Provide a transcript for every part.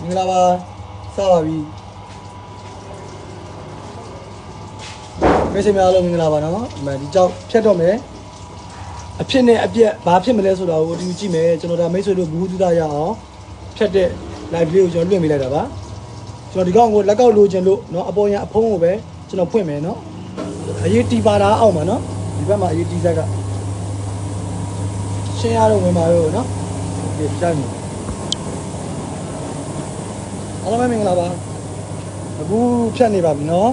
မင်္ဂလာပါစပါပြီမိတ်ဆွေများအားလုံးမင်္ဂလာပါနော်ဒီမှာဒီကြောက်ဖြတ်တော့မယ်အဖြစ်နဲ့အပြက်ဘာဖြစ်မလဲဆိုတာကိုဒီကြည့်မယ်ကျွန်တော်ဒါမိတ်ဆွေတို့ဘူးတူတာရအောင်ဖြတ်တဲ့ live လေးကိုကျွန်တော်လွှင့်ပေးလိုက်တာပါကျွန်တော်ဒီကောင်ကိုလက်ကောက်လိုချင်လို့เนาะအပေါ်ရန်အဖုံးကိုပဲကျွန်တော်ဖွင့်မယ်เนาะအရေးတီပါတာအောင်ပါเนาะဒီဘက်မှာအရေးတီဆက်ကရှင်းရတော့ဝင်ပါရောเนาะဒီကြားနေ အားလုံးပဲမင်္ဂလာပါအခုဖြတ်နေပါပြီနော်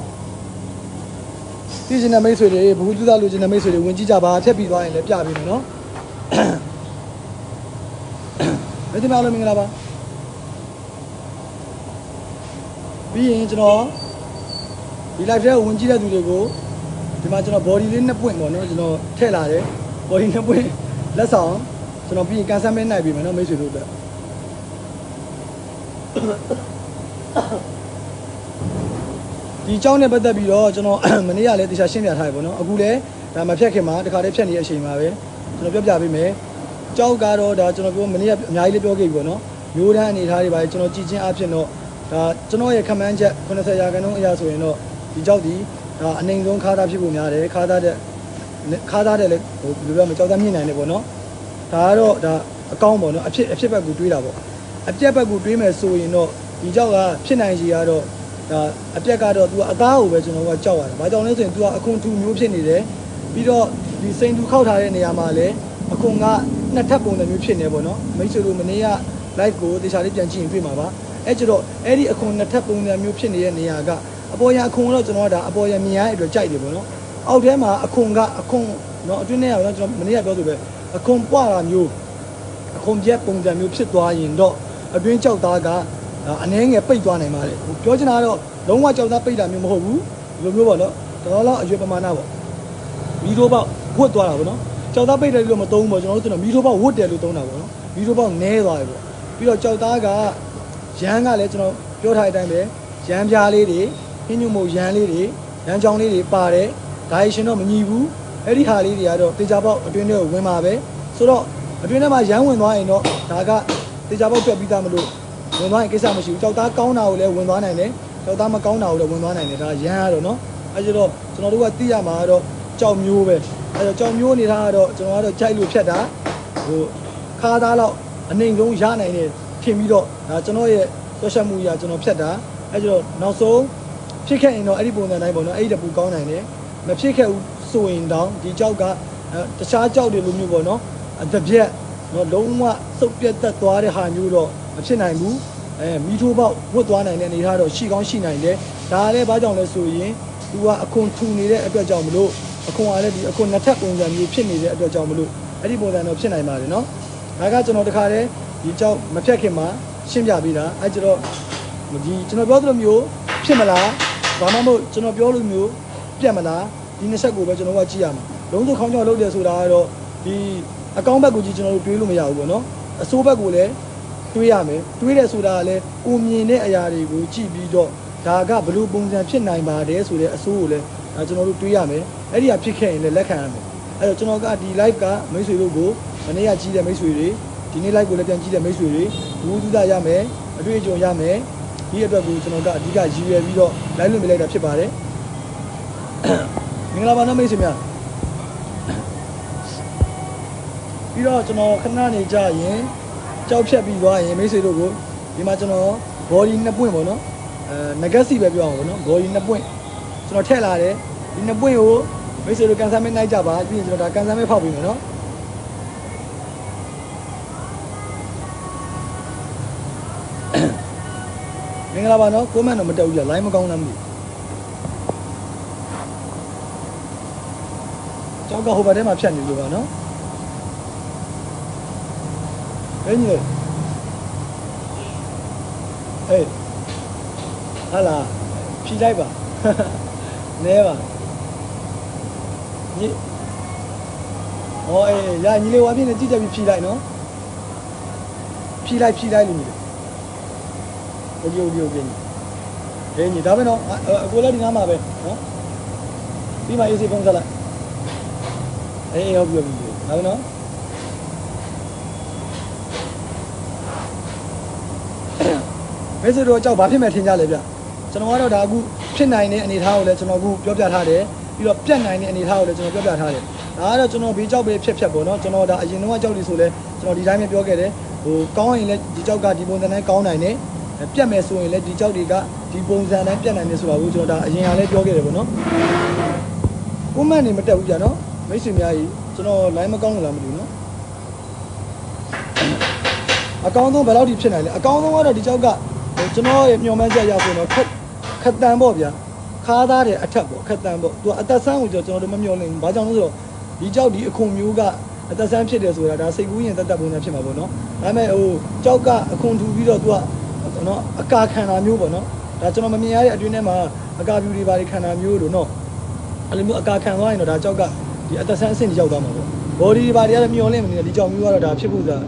ပြည်စင်တဲ့မိတ်ဆွေတွေဘ ഹു တုသလူချင်းတဲ့မိတ်ဆွေတွေဝင်ကြည့်ကြပါဖြတ်ပြီးသွားရင်လည်းပြပေးမယ်နော်မင်းတို့အားလုံးမင်္ဂလာပါပြီးရင်ကျွန်တော်ဒီ live ထဲကိုဝင်ကြည့်တဲ့သူတွေကိုဒီမှာကျွန်တော် body လေးနှစ်ပွင့်ပေါ့နော်ကျွန်တော်ထည့်လာတယ် body နှစ်ပွင့်လက်ဆောင်ကျွန်တော်ပြီးရင်ကန်ဆယ်မဲနိုင်ပြီမယ်နော်မိတ်ဆွေတို့အတွက် ဒီအကြောင်းနဲ့ပတ်သက်ပြီးတော့ကျွန်တော်မနေ့ကလည်းတရားရှင်းပြထားပြီပေါ့နော်အခုလည်းဒါမဖြတ်ခင်မှာတခါတည်းဖြတ်နေတဲ့အချိန်မှာပဲကျွန်တော်ပြောပြပေးမယ်ကြောက်ကတော့ဒါကျွန်တော်ပြောမနေ့ကအများကြီးလေးပြောခဲ့ပြီပေါ့နော်မျိုးတန်းအနေထားတွေပါကျွန်တော်ကြည်ချင်းအဖြစ်တော့ဒါကျွန်တော်ရဲ့ခမန်းချက်80ရာခိုင်နှုန်းအရာဆိုရင်တော့ဒီကြောက်ဒီဒါအနိုင်ဆုံးခါးသားဖြစ်ဖို့များတယ်ခါးသားတဲ့ခါးသားတဲ့လည်းဟိုဘယ်လိုပြောမလဲကြောက်သားမြင့်နိုင်တယ်ပေါ့နော်ဒါကတော့ဒါအကောင်းပေါ့နော်အဖြစ်အဖြစ်ဘက်ကိုတွေးတာပေါ့အပြက်ဘက်ကိုတွေးမယ်ဆိုရင်တော့ ဒီကြောက်ကဖြစ်နိုင်စီကတော့ဒါအပြက်ကတော့ तू အသားကိုပဲကျွန်တော်ကကြောက်ရတယ်။ဘာကြောင့်လဲဆိုရင် तू ကအခွန်ထူမျိုးဖြစ်နေတယ်။ပြီးတော့ဒီစိန်တူခောက်ထားတဲ့နေရာမှာလည်းအခွန်ကနှစ်ထပ်ပုံစံမျိုးဖြစ်နေပေါ့နော်။မိတ်ဆွေတို့မနေ့က live ကိုတေချာလေးပြန်ကြည့်ရင်တွေ့မှာပါ။အဲကျတော့အဲ့ဒီအခွန်နှစ်ထပ်ပုံစံမျိုးဖြစ်နေတဲ့နေရာကအပေါ်ရအခွန်တော့ကျွန်တော်ကဒါအပေါ်ရမြင်ရတဲ့အတွက်ကြိုက်တယ်ပေါ့နော်။အောက်ထဲမှာအခွန်ကအခွန်နော်အတွင်းထဲကတော့ကျွန်တော်မနေ့ကပြောဆိုပဲအခွန်ပွားတာမျိုးအခွန်ပြက်ပုံစံမျိုးဖြစ်သွားရင်တော့အတွင်းကြောက်သားကဒါ အနှဲငယ်ပိတ်သွားနိုင်ပါတယ်ဟိုပြောချင်တာကတော့လုံးဝကြောက်သားပိတ်တာမျိုးမဟုတ်ဘူးဒီလိုမျိုးပေါ့နော်တော်တော်လောက်အရွယ်ပမာဏပေါ့မီးထိုးပေါက်ဝတ်သွားတာပေါ့နော်ကြောက်သားပိတ်တယ်လို့မသုံးဘူးပေါ့ကျွန်တော်တို့ကမီးထိုးပေါက်ဝတ်တယ်လို့သုံးတာပေါ့နော်မီးထိုးပေါက်နဲသွားတယ်ပေါ့ပြီးတော့ကြောက်သားကရမ်းကလည်းကျွန်တော်ပြောထားတဲ့အတိုင်းပဲရမ်းပြားလေးတွေဟင်းညွန့်မို့ရမ်းလေးတွေရမ်းချောင်းလေးတွေပါတယ်ဒါရှင်တော့မညီဘူးအဲ့ဒီဟာလေးတွေကတော့တေချာပေါက်အတွင်းထဲကိုဝင်ပါပဲဆိုတော့အတွင်းထဲမှာရမ်းဝင်သွားရင်တော့ဒါကတေချာပေါက်ပြတ်ပြီးသားမလို့ ဝင်သွားရင်ကိစ္စမရှိဘူးကြောက်သားကောင်းတာကိုလည်းဝင်သွားနိုင်တယ်ကြောက်သားမကောင်းတာကိုလည်းဝင်သွားနိုင်တယ်ဒါရမ်းရတော့နော်အဲကျတော့ကျွန်တော်တို့ကသိရမှာကတော့ကြောက်မျိုးပဲအဲတော့ကြောက်မျိုးနေတာကတော့ကျွန်တော်ကတော့ကြိုက်လို့ဖြတ်တာဟိုခါသားလောက်အနိုင်ဆုံးရနိုင်တယ်ထင်ပြီးတော့ဒါကျွန်တော်ရဲ့ဆွတ်ရှက်မှုကြီးကကျွန်တော်ဖြတ်တာအဲကျတော့နောက်ဆုံးဖြစ်ခဲ့ရင်တော့အဲ့ဒီပုံစံတိုင်းပေါ့နော်အဲ့ဒီတပူကောင်းနိုင်တယ်မဖြစ်ခဲ့ဘူးဆိုရင်တောင်ဒီကြောက်ကအဲတခြားကြောက်တွေလိုမျိုးပေါ့နော်အတစ်ပြက်နော်လုံးဝစုပ်ပြတ်သက်သွားတဲ့ဟာမျိုးတော့ မဖြစ်နိုင်ဘူးအဲမီးထိုးပေါက်ဝတ်သွားနိုင်တဲ့အနေအထားတော့ရှိကောင်းရှိနိုင်တယ်ဒါလည်းဘာကြောင့်လဲဆိုရင်သူကအခွန်ထူနေတဲ့အတွက်ကြောင့်မလို့အခွန်ကလည်းဒီအခွန်နှစ်ထပ်ပုံစံမျိုးဖြစ်နေတဲ့အတွက်ကြောင့်မလို့အဲ့ဒီပုံစံတော့ဖြစ်နိုင်ပါတယ်နော်ဒါကကျွန်တော်တခါတည်းဒီကြောက်မဖြတ်ခင်မှာရှင်းပြပေးတာအဲကျတော့ဒီကျွန်တော်ပြောသလိုမျိုးဖြစ်မလားဘာမှမဟုတ်ကျွန်တော်ပြောလို့မျိုးပြတ်မလားဒီနှစ်ချက်ကိုပဲကျွန်တော်ကကြည့်ရမှာလုံးစုံခေါင်းကြောက်လုပ်တယ်ဆိုတာကတော့ဒီအကောင့်ဘက်ကိုကြည့်ကျွန်တော်တို့တွေးလို့မရဘူးပေါ့နော်အစိုးဘက်ကိုလည်း တွေးရမယ်တွေးတယ်ဆိုတာကလည်းကိုမြင်တဲ့အရာတွေကိုကြည့်ပြီးတော့ဒါကဘယ်လိုပုံစံဖြစ်နိုင်ပါတယ်ဆိုတဲ့အဆိုးကိုလည်းဒါကျွန်တော်တို့တွေးရမယ်အဲ့ဒီဟာဖြစ်ခဲ့ရင်လည်းလက်ခံရမယ်အဲ့တော့ကျွန်တော်ကဒီ live ကမိတ်ဆွေတို့ကိုမနေ့ကကြီးတဲ့မိတ်ဆွေတွေဒီနေ့ live ကိုလည်းပြန်ကြည့်တဲ့မိတ်ဆွေတွေဘူးသူသားရမယ်အတွေ့အကြုံရမယ်ဒီအတွက်ကိုကျွန်တော်ကအဓိကရည်ရွယ်ပြီးတော့ live လွှင့်ပေးလိုက်တာဖြစ်ပါတယ်မင်္ဂလာပါနော်မိတ်ဆွေများပြီးတော့ကျွန်တော်ခဏနေကြရင် ကြောက်ဖြတ်ပြီးသွားရင်မိတ်ဆွေတို့ကိုဒီမှာကျွန်တော် body နှစ်ပွင့်ပေါ့နော်အဲ nugget ပဲပြောအောင်ပေါ့နော် body နှစ်ပွင့်ကျွန်တော်ထည့်လာတယ်ဒီနှစ်ပွင့်ကိုမိတ်ဆွေတို့ကန်ဆယ်မဲနိုင်ကြပါပြီးရင်ကျွန်တော်ဒါကန်ဆယ်မဲဖောက်ပြီးမယ်နော်မင်္ဂလာပါနော်ကိုမန့်တော့မတက်ဘူးကြာ line မကောင်းလားမသိဘူးကြောက်ကဟိုဘက်ထဲမှာဖြတ်နေလို့ပါနော် ဘယ်ကြီးလဲအေးဟာလာဖြီးလိုက်ပါနဲပါညီဟောအေးရညီလေးဝါပြင်းနဲ့ကြည့်ကြပြီးဖြီးလိုက်နော်ဖြီးလိုက်ဖြီးလိုက်လို့ညီလေးโอเคโอเคโอเคညီဟေးညီဒါပဲနော်အအကိုလည်းဒီနားမှာပဲနော်ပြီးမှအေးစေးဖုန်းဆက်လိုက်အေးဟုတ်ပြီဟုတ်ပြီဒါပဲနော် မမဲဆိုတော့ကြောက်ဘာဖြစ်မဲ့ထင်ကြလဲဗျကျွန်တော်ကတော့ဒါအခုဖြစ်နိုင်တဲ့အနေအထားကိုလည်းကျွန်တော်အခုပြောပြထားတယ်ပြီးတော့ပြတ်နိုင်တဲ့အနေအထားကိုလည်းကျွန်တော်ပြောပြထားတယ်ဒါကတော့ကျွန်တော်ဘေးကြောက်ပဲဖြစ်ဖြစ်ပေါ့နော်ကျွန်တော်ဒါအရင်တော့ကြောက်တယ်ဆိုလဲကျွန်တော်ဒီတိုင်းပဲပြောခဲ့တယ်ဟိုကောင်းရင်လည်းဒီကြောက်ကဒီပုံစံတိုင်းကောင်းနိုင်တယ်ပြတ်မယ်ဆိုရင်လည်းဒီကြောက်တွေကဒီပုံစံတိုင်းပြတ်နိုင်တယ်ဆိုတာကိုကျွန်တော်ဒါအရင်ကလည်းပြောခဲ့တယ်ပေါ့နော်ကွန်မန့်နေမတက်ဘူးကြာနော်မိတ်ဆွေများကြီးကျွန်တော် line မကောင်းလို့လားမသိဘူးနော်အကောင်းဆုံးဘယ်လောက်ထိဖြစ်နိုင်လဲအကောင်းဆုံးကတော့ဒီကြောက်ကဟို ကျွန်တော်ရဲ့မျှော်မှန်းချက်ရဆိုတော့ခက်ခက်တန်ပေါ့ဗျာခါးသားတဲ့အထက်ပေါ့ခက်တန်ပေါ့သူကအသက်ဆန်းကိုကျွန်တော်တို့မမျှော်လင့်ဘူးဘာကြောင့်လဲဆိုတော့ဒီကြောက်ဒီအခွန်မျိုးကအသက်ဆန်းဖြစ်တယ်ဆိုတာဒါစိတ်ကူးရင်တက်တက်ပုံစံဖြစ်မှာပေါ့နော်ဒါပေမဲ့ဟိုကြောက်ကအခွန်ထူပြီးတော့သူကနော်အကာခံတာမျိုးပေါ့နော်ဒါကျွန်တော်မမြင်ရတဲ့အတွင်းထဲမှာအကာပြူတွေပါတွေခံတာမျိုးတို့နော်အဲ့လိုမျိုးအကာခံသွားရင်တော့ဒါကြောက်ကဒီအသက်ဆန်းအဆင့်ကြီးရောက်သွားမှာပေါ့ body တွေပါတွေကတော့မျောလင့်မနေဒီကြောက်မျိုးကတော့ဒါဖြစ်ဖို့သာတော်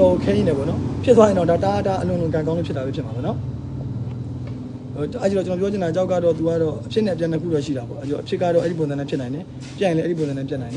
တော်ခဲနေတယ်ပေါ့နော်ဖြစ်သွားရင်တော့ဒါတားတားအလွန်လွန်ကန်ကောင်းလေးဖြစ်တာပဲဖြစ်မှာပေါ့နော်ဟိုအဲ့ဒီတော့ကျွန်တော်ပြောချင်တာကြောက်ကတော့ तू ကတော့အဖြစ်နဲ့အပြန်တစ်ခုတော့ရှိတာပေါ့အဲ့ဒီတော့အဖြစ်ကတော့အဲ့ဒီပုံစံနဲ့ဖြစ်နိုင်တယ်ပြန်ရင်လည်းအဲ့ဒီပုံစံနဲ့ပြတ်နိုင်တယ်